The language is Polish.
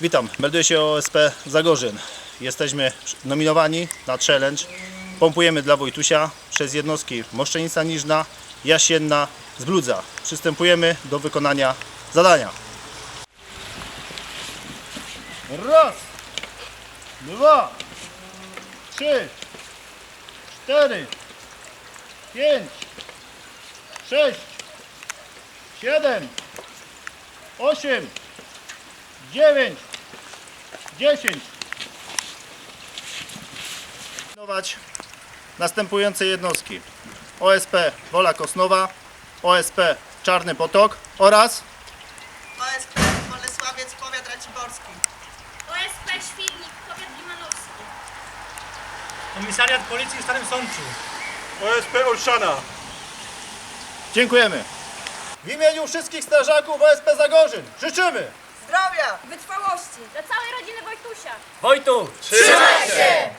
Witam, melduję się OSP Zagorzyn. Jesteśmy nominowani na challenge. Pompujemy dla Wojtusia przez jednostki Moszczenica Niżna, Jasienna, Zbludza. Przystępujemy do wykonania zadania. Raz, dwa, trzy, cztery, pięć, sześć, siedem, osiem, dziewięć, dziesięć. Nominować następujące jednostki. OSP Wola Kosnowa, OSP Czarny Potok oraz OSP Bolesławiec, powiat raciborski. OSP Świdnik, powiat limanowski. Komisariat Policji w Starym Sączu. OSP Olszana. Dziękujemy. W imieniu wszystkich strażaków OSP Zagorzyn życzymy Zdrowia! Wytrwałości. Dla całej rodziny Wojtusia. Wojtu! Trzymaj się!